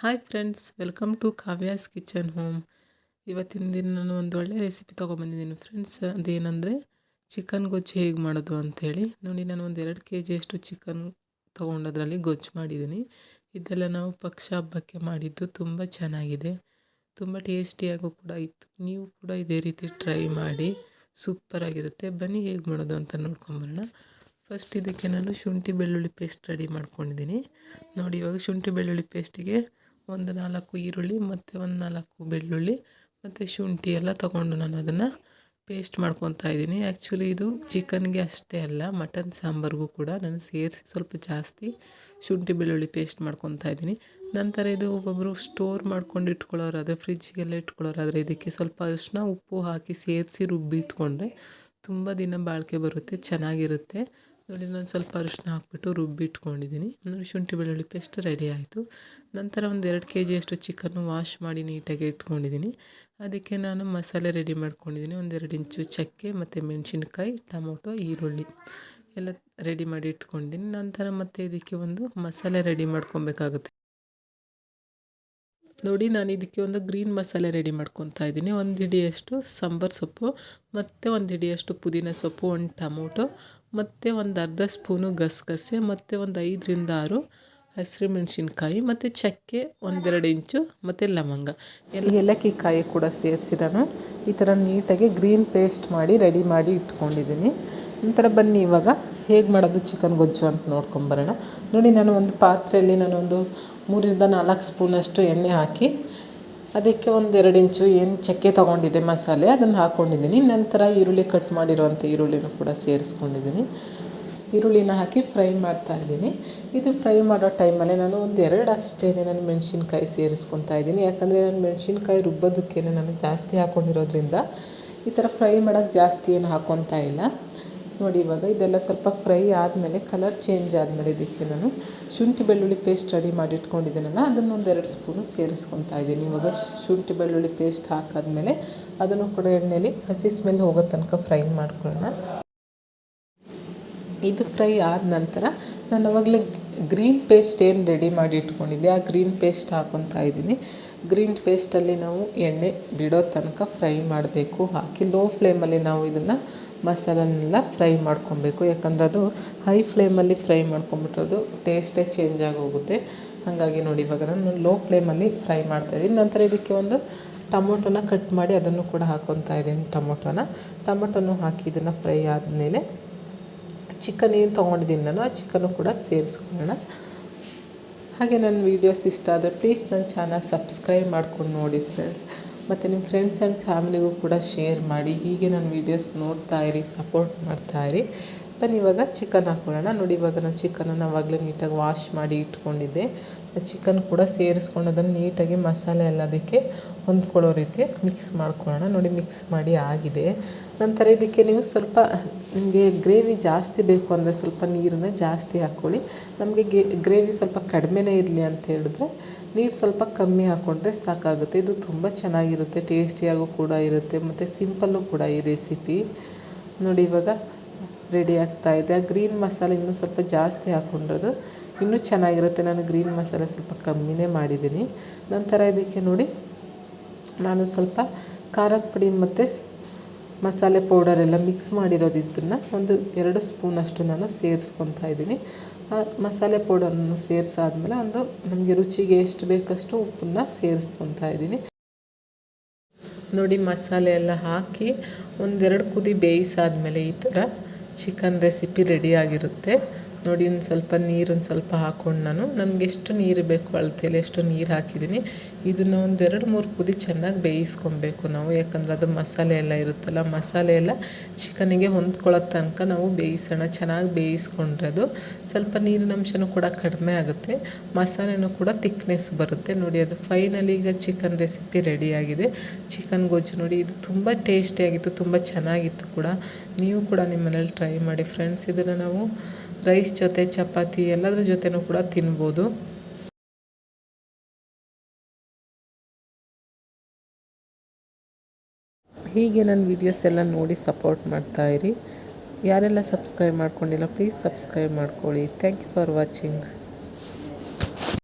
Hi friends welcome to Kavya's kitchen home ಇವತ್ತಿನ ದಿನ ನಾನು ಒಂದು ಒಳ್ಳೆ ರೆಸಿಪಿ ತೊಗೊಬಂದಿದ್ದೀನಿ ಫ್ರೆಂಡ್ಸ್ ಅದೇನೆಂದರೆ ಚಿಕನ್ ಗೊಜ್ಜು ಹೇಗೆ ಮಾಡೋದು ಅಂಥೇಳಿ ನೋಡಿ, ನಾನು ಒಂದು ಎರಡು ಕೆ ಜಿಯಷ್ಟು ಚಿಕನ್ ತೊಗೊಂಡದ್ರಲ್ಲಿ ಗೊಜ್ಜು ಮಾಡಿದ್ದೀನಿ. ಇದೆಲ್ಲ ನಾವು ಪಕ್ಷ ಹಬ್ಬಕ್ಕೆ ಮಾಡಿದ್ದು ತುಂಬ ಚೆನ್ನಾಗಿದೆ. ತುಂಬ ಟೇಸ್ಟಿಯಾಗೂ ಕೂಡ ಇತ್ತು. ನೀವು ಕೂಡ ಇದೇ ರೀತಿ ಟ್ರೈ ಮಾಡಿ ಸೂಪರಾಗಿರುತ್ತೆ ಬನ್ನಿ ಹೇಗೆ ಮಾಡೋದು ಅಂತ ನೋಡ್ಕೊಂಬರೋಣ. ಫಸ್ಟ್ ಇದಕ್ಕೆ ನಾನು ಶುಂಠಿ ಬೆಳ್ಳುಳ್ಳಿ ಪೇಸ್ಟ್ ರೆಡಿ ಮಾಡ್ಕೊಂಡಿದ್ದೀನಿ. ನೋಡಿ, ಇವಾಗ ಶುಂಠಿ ಬೆಳ್ಳುಳ್ಳಿ ಪೇಸ್ಟಿಗೆ ಒಂದು ನಾಲ್ಕು ಈರುಳ್ಳಿ ಮತ್ತು ಒಂದು ನಾಲ್ಕು ಬೆಳ್ಳುಳ್ಳಿ ಮತ್ತು ಶುಂಠಿ ಎಲ್ಲ ತೊಗೊಂಡು ನಾನು ಅದನ್ನು ಪೇಸ್ಟ್ ಮಾಡ್ಕೊತಾ ಇದ್ದೀನಿ. ಆ್ಯಕ್ಚುಲಿ ಇದು ಚಿಕನ್ಗೆ ಅಷ್ಟೇ ಅಲ್ಲ ಮಟನ್ ಸಾಂಬಾರಿಗೂ ಕೂಡ ನಾನು ಸೇರಿಸಿ ಸ್ವಲ್ಪ ಜಾಸ್ತಿ ಶುಂಠಿ ಬೆಳ್ಳುಳ್ಳಿ ಪೇಸ್ಟ್ ಮಾಡ್ಕೊತಾ ಇದ್ದೀನಿ. ನಂತರ ಇದು ಒಬ್ಬೊಬ್ಬರು ಸ್ಟೋರ್ ಮಾಡ್ಕೊಂಡು ಇಟ್ಕೊಳ್ಳೋರಾದರೆ ಫ್ರಿಜ್ಗೆಲ್ಲ ಇಟ್ಕೊಳ್ಳೋರಾದರೆ ಇದಕ್ಕೆ ಸ್ವಲ್ಪ ಅರಿಶಿನ, ಉಪ್ಪು ಹಾಕಿ ಸೇರಿಸಿ ರುಬ್ಬಿ ಇಟ್ಕೊಂಡ್ರೆ ತುಂಬ ದಿನ ಬಾಳಿಕೆ ಬರುತ್ತೆ, ಚೆನ್ನಾಗಿರುತ್ತೆ. ನೋಡಿ ನಾನು ಸ್ವಲ್ಪ ಅರಿಶಿನ ಹಾಕ್ಬಿಟ್ಟು ರುಬ್ಬಿ ಇಟ್ಕೊಂಡಿದ್ದೀನಿ. ನೋಡಿ ಶುಂಠಿ ಬೆಳ್ಳುಳ್ಳಿ ಪೇಸ್ಟ್ ರೆಡಿ ಆಯಿತು. ನಂತರ ಒಂದು ಎರಡು ಕೆ ಜಿಯಷ್ಟು ಚಿಕನ್ನು ವಾಶ್ ಮಾಡಿ ನೀಟಾಗಿ ಇಟ್ಕೊಂಡಿದ್ದೀನಿ. ಅದಕ್ಕೆ ನಾನು ಮಸಾಲೆ ರೆಡಿ ಮಾಡ್ಕೊಂಡಿದ್ದೀನಿ. ಒಂದೆರಡು ಇಂಚು ಚಕ್ಕೆ ಮತ್ತು ಮೆಣಸಿನ್ಕಾಯಿ, ಟೊಮೊಟೊ, ಈರುಳ್ಳಿ ಎಲ್ಲ ರೆಡಿ ಮಾಡಿ ಇಟ್ಕೊಂಡಿದ್ದೀನಿ. ನಂತರ ಮತ್ತೆ ಇದಕ್ಕೆ ಒಂದು ಮಸಾಲೆ ರೆಡಿ ಮಾಡ್ಕೊಬೇಕಾಗುತ್ತೆ. ನೋಡಿ, ನಾನು ಇದಕ್ಕೆ ಒಂದು ಗ್ರೀನ್ ಮಸಾಲೆ ರೆಡಿ ಮಾಡ್ಕೊತಾ ಇದ್ದೀನಿ. ಒಂದು ಹಿಡಿಯಷ್ಟು ಸಾಂಬಾರು ಸೊಪ್ಪು ಮತ್ತು ಒಂದು ಹಿಡಿಯಷ್ಟು ಪುದೀನ ಸೊಪ್ಪು, ಒಂದು ಟೊಮೊಟೊ ಮತ್ತು ಒಂದು ಅರ್ಧ ಸ್ಪೂನು ಗಸಗಸೆ, ಮತ್ತು ಒಂದು ಐದರಿಂದ ಆರು ಹಸಿರು ಮೆಣಸಿನ್ಕಾಯಿ, ಮತ್ತು ಚಕ್ಕೆ ಒಂದೆರಡು ಇಂಚು, ಮತ್ತು ಲವಂಗ. ಎಲ್ಲ ಏಲಕ್ಕಿ ಕಾಯಿ ಕೂಡ ಸೇರಿಸಿ ನಾನು ಈ ಥರ ನೀಟಾಗಿ ಗ್ರೀನ್ ಪೇಸ್ಟ್ ಮಾಡಿ ರೆಡಿ ಮಾಡಿ ಇಟ್ಕೊಂಡಿದ್ದೀನಿ. ನಂತರ ಬನ್ನಿ ಇವಾಗ ಹೇಗೆ ಮಾಡೋದು ಚಿಕನ್ ಗೊಜ್ಜು ಅಂತ ನೋಡ್ಕೊಂಬರೋಣ. ನೋಡಿ ನಾನು ಒಂದು ಪಾತ್ರೆಯಲ್ಲಿ ನಾನೊಂದು ಮೂರರಿಂದ ನಾಲ್ಕು ಸ್ಪೂನಷ್ಟು ಎಣ್ಣೆ ಹಾಕಿ ಅದಕ್ಕೆ ಒಂದೆರಡು ಇಂಚು ಏನು ಚಕ್ಕೆ ತೊಗೊಂಡಿದ್ದೆ ಮಸಾಲೆ, ಅದನ್ನು ಹಾಕ್ಕೊಂಡಿದ್ದೀನಿ ನಂತರ ಈರುಳ್ಳಿ ಕಟ್ ಮಾಡಿರುವಂಥ ಈರುಳ್ಳಿನೂ ಕೂಡ ಸೇರಿಸ್ಕೊಂಡಿದ್ದೀನಿ. ಈರುಳ್ಳಿನ ಹಾಕಿ ಫ್ರೈ ಮಾಡ್ತಾ ಇದ್ದೀನಿ. ಇದು ಫ್ರೈ ಮಾಡೋ ಟೈಮಲ್ಲಿ ನಾನು ಒಂದು ಎರಡು ಅಷ್ಟೇ ನಾನು ಮೆಣಸಿನ್ಕಾಯಿ ಸೇರಿಸ್ಕೊತಾ ಇದ್ದೀನಿ. ಯಾಕಂದರೆ ನಾನು ಮೆಣಸಿನ್ಕಾಯಿ ರುಬ್ಬೋದಕ್ಕೇ ನಾನು ಜಾಸ್ತಿ ಹಾಕ್ಕೊಂಡಿರೋದ್ರಿಂದ ಈ ಥರ ಫ್ರೈ ಮಾಡೋಕ್ಕೆ ಜಾಸ್ತಿ ಏನು ಹಾಕ್ಕೊತಾ ಇಲ್ಲ. ನೋಡಿ ಇವಾಗ ಇದೆಲ್ಲ ಸ್ವಲ್ಪ ಫ್ರೈ ಆದಮೇಲೆ ಕಲರ್ ಚೇಂಜ್ ಆದಮೇಲೆ ಇದಕ್ಕೆ ನಾನು ಶುಂಠಿ ಬೆಳ್ಳುಳ್ಳಿ ಪೇಸ್ಟ್ ರೆಡಿ ಮಾಡಿ ಇಟ್ಕೊಂಡಿದ್ದೀನಲ್ಲ, ಅದನ್ನು ಒಂದೆರಡು ಸ್ಪೂನು ಸೇರಿಸ್ಕೊತಾ ಇದ್ದೀನಿ. ಇವಾಗ ಶುಂಠಿ ಬೆಳ್ಳುಳ್ಳಿ ಪೇಸ್ಟ್ ಹಾಕಾದ್ಮೇಲೆ ಅದನ್ನು ಕೂಡ ಎಣ್ಣೆಯಲ್ಲಿ ಹಸಿ ಸ್ಮೆಲ್ ಹೋಗೋ ತನಕ ಫ್ರೈ ಮಾಡ್ಕೊಳ್ಳೋಣ. ಇದು ಫ್ರೈ ಆದ ನಂತರ ನಾನು ಅವಾಗಲೇ ಗ್ರೀನ್ ಪೇಸ್ಟ್ ಏನು ರೆಡಿ ಮಾಡಿ ಇಟ್ಕೊಂಡಿದ್ದೆ, ಆ ಗ್ರೀನ್ ಪೇಸ್ಟ್ ಹಾಕೊತಾ ಇದ್ದೀನಿ. ಗ್ರೀನ್ ಪೇಸ್ಟಲ್ಲಿ ನಾವು ಎಣ್ಣೆ ಬಿಡೋ ತನಕ ಫ್ರೈ ಮಾಡಬೇಕು. ಹಾಕಿ ಲೋ ಫ್ಲೇಮಲ್ಲಿ ನಾವು ಇದನ್ನು ಮಸಾಲನ್ನೆಲ್ಲ ಫ್ರೈ ಮಾಡ್ಕೊಬೇಕು. ಯಾಕಂದ್ರೆ ಅದು ಹೈ ಫ್ಲೇಮಲ್ಲಿ ಫ್ರೈ ಮಾಡ್ಕೊಂಬಿಟ್ರೆ ಟೇಸ್ಟೇ ಚೇಂಜ್ ಆಗೋಗುತ್ತೆ. ಹಾಗಾಗಿ ನೋಡಿ ಇವಾಗ ನಾನು ಲೋ ಫ್ಲೇಮಲ್ಲಿ ಫ್ರೈ ಮಾಡ್ತಾಯಿದ್ದೀನಿ ನಂತರ ಇದಕ್ಕೆ ಒಂದು ಟೊಮೊಟೊನ ಕಟ್ ಮಾಡಿ ಅದನ್ನು ಕೂಡ ಹಾಕ್ಕೊತಾ ಇದ್ದೀನಿ ಟೊಮೊಟೊನ. ಟೊಮೊಟೊನು ಹಾಕಿ ಇದನ್ನು ಫ್ರೈ ಆದಮೇಲೆ ಚಿಕನ್ ಏನು ತೊಗೊಂಡಿದ್ದೀನಿ ನಾನು ಆ ಚಿಕನ್ನು ಕೂಡ ಸೇರಿಸ್ಕೊಳ್ಳೋಣ. ಹಾಗೆ ನನ್ನ ವೀಡಿಯೋಸ್ ಇಷ್ಟ ಆದರೆ ಪ್ಲೀಸ್ ನನ್ನ ಚಾನಲ್ ಸಬ್ಸ್ಕ್ರೈಬ್ ಮಾಡ್ಕೊಂಡು ನೋಡಿ ಫ್ರೆಂಡ್ಸ್ ಮತ್ತು ನಿಮ್ಮ ಫ್ರೆಂಡ್ಸ್ ಆ್ಯಂಡ್ ಫ್ಯಾಮಿಲಿಗೂ ಕೂಡ ಶೇರ್ ಮಾಡಿ ಹೀಗೆ ನನ್ನ ವೀಡಿಯೋಸ್ ನೋಡ್ತಾ ಇರಿ ಸಪೋರ್ಟ್ ಮಾಡ್ತಾ ಇರಿ. ಬನ್ನಿ ಇವಾಗ ಚಿಕನ್ ಹಾಕ್ಕೊಳ್ಳೋಣ ನೋಡಿ ಇವಾಗ ನಾನು ಚಿಕನನ್ನು ಆವಾಗಲೇ ನೀಟಾಗಿ ವಾಶ್ ಮಾಡಿ ಇಟ್ಕೊಂಡಿದ್ದೆ. ಚಿಕನ್ ಕೂಡ ಸೇರಿಸ್ಕೊಂಡು ಅದನ್ನು ನೀಟಾಗಿ ಮಸಾಲೆ ಎಲ್ಲ ಅದಕ್ಕೆ ಹೊಂದ್ಕೊಳ್ಳೋ ರೀತಿ ಮಿಕ್ಸ್ ಮಾಡ್ಕೊಳ್ಳೋಣ. ನೋಡಿ ಮಿಕ್ಸ್ ಮಾಡಿ ಆಗಿದೆ. ನಂತರ ಇದಕ್ಕೆ ನೀವು ಸ್ವಲ್ಪ ನಿಮಗೆ ಗ್ರೇವಿ ಜಾಸ್ತಿ ಬೇಕು ಅಂದರೆ ಸ್ವಲ್ಪ ನೀರನ್ನ ಜಾಸ್ತಿ ಹಾಕ್ಕೊಳ್ಳಿ ನಮಗೆ ಗ್ರೇವಿ ಸ್ವಲ್ಪ ಕಡಿಮೆನೇ ಇರಲಿ ಅಂತ ಹೇಳಿದ್ರೆ ನೀರು ಸ್ವಲ್ಪ ಕಮ್ಮಿ ಹಾಕ್ಕೊಂಡ್ರೆ ಸಾಕಾಗುತ್ತೆ. ಇದು ತುಂಬ ಚೆನ್ನಾಗಿರುತ್ತೆ ಟೇಸ್ಟಿಯಾಗೂ ಕೂಡ ಇರುತ್ತೆ, ಮತ್ತು ಸಿಂಪಲ್ಲು ಕೂಡ ಈ ರೆಸಿಪಿ ನೋಡಿ ಇವಾಗ ರೆಡಿ ಆಗ್ತಾಯಿದೆ ಆ ಗ್ರೀನ್ ಮಸಾಲೆ ಇನ್ನೂ ಸ್ವಲ್ಪ ಜಾಸ್ತಿ ಹಾಕ್ಕೊಂಡಿರೋದು. ಇನ್ನೂ ಚೆನ್ನಾಗಿರುತ್ತೆ. ನಾನು ಗ್ರೀನ್ ಮಸಾಲೆ ಸ್ವಲ್ಪ ಕಮ್ಮಿನೇ ಮಾಡಿದ್ದೀನಿ. ನಂತರ ಇದಕ್ಕೆ ನೋಡಿ, ನಾನು ಸ್ವಲ್ಪ ಖಾರದ ಪುಡಿ ಮತ್ತು ಮಸಾಲೆ ಪೌಡರೆಲ್ಲ ಮಿಕ್ಸ್ ಮಾಡಿರೋದಿದ್ದನ್ನು ಒಂದು ಎರಡು ಸ್ಪೂನಷ್ಟು ನಾನು ಸೇರಿಸ್ಕೊತಾ ಇದ್ದೀನಿ. ಮಸಾಲೆ ಪೌಡರನ್ನು ಸೇರಿಸಾದ್ಮೇಲೆ ಒಂದು ನಮಗೆ ರುಚಿಗೆ ಎಷ್ಟು ಬೇಕಷ್ಟು ಉಪ್ಪನ್ನು ಸೇರಿಸ್ಕೊತಾ ಇದ್ದೀನಿ. ನೋಡಿ, ಮಸಾಲೆ ಎಲ್ಲ ಹಾಕಿ ಒಂದೆರಡು ಕುದಿ ಬೇಯಿಸಾದ್ಮೇಲೆ ಈ ಥರ ಚಿಕನ್ ರೆಸಿಪಿ ರೆಡಿಯಾಗಿರುತ್ತೆ ನೋಡಿ, ಒಂದು ಸ್ವಲ್ಪ ನೀರೊಂದು ಸ್ವಲ್ಪ ಹಾಕ್ಕೊಂಡು ನಾನು, ನನಗೆ ಎಷ್ಟು ನೀರು ಬೇಕು ಅಳತೆಯಲ್ಲಿ ಎಷ್ಟು ನೀರು ಹಾಕಿದ್ದೀನಿ. ಇದನ್ನು ಒಂದು ಎರಡು, ಮೂರು ಕುದಿ ಚೆನ್ನಾಗಿ ಬೇಯಿಸ್ಕೊಬೇಕು ನಾವು. ಯಾಕಂದರೆ ಅದು ಮಸಾಲೆ ಎಲ್ಲ ಇರುತ್ತಲ್ಲ, ಮಸಾಲೆ ಎಲ್ಲ ಚಿಕನಿಗೆ ಹೊಂದ್ಕೊಳ್ಳೋ ತನಕ ನಾವು ಬೇಯಿಸೋಣ. ಚೆನ್ನಾಗಿ ಬೇಯಿಸ್ಕೊಂಡ್ರೆ ಅದು ಸ್ವಲ್ಪ ನೀರಿನ ಅಂಶನೂ ಕೂಡ ಕಡಿಮೆ ಆಗುತ್ತೆ. ಮಸಾಲೆನೂ ಕೂಡ ತಿಕ್ನೆಸ್ ಬರುತ್ತೆ. ನೋಡಿ, ಅದು ಫೈನಲಿ ಈಗ ಚಿಕನ್ ರೆಸಿಪಿ ರೆಡಿಯಾಗಿದೆ ಚಿಕನ್ ಗೊಜ್ಜು ನೋಡಿ, ಇದು ತುಂಬ ಟೇಸ್ಟಿಯಾಗಿತ್ತು ತುಂಬ ಚೆನ್ನಾಗಿತ್ತು ಕೂಡ. ನೀವು ಕೂಡ ನಿಮ್ಮ ಮನೇಲಿ ಟ್ರೈ ಮಾಡಿ ಫ್ರೆಂಡ್ಸ್ ಇದನ್ನು ನಾವು ರೈಸ್ ಜೊತೆ, ಚಪಾತಿ ಎಲ್ಲದರ ಜೊತೆನೂ ಕೂಡ ತಿನ್ಬೋದು. ಹೀಗೆ ನನ್ನ ವೀಡಿಯೋಸ್ ಎಲ್ಲ ನೋಡಿ ಸಪೋರ್ಟ್ ಮಾಡ್ತಾಯಿರಿ ಯಾರೆಲ್ಲ ಸಬ್ಸ್ಕ್ರೈಬ್ ಮಾಡ್ಕೊಂಡಿಲ್ಲ ಪ್ಲೀಸ್ ಸಬ್ಸ್ಕ್ರೈಬ್ ಮಾಡ್ಕೊಳ್ಳಿ. Thank you for watching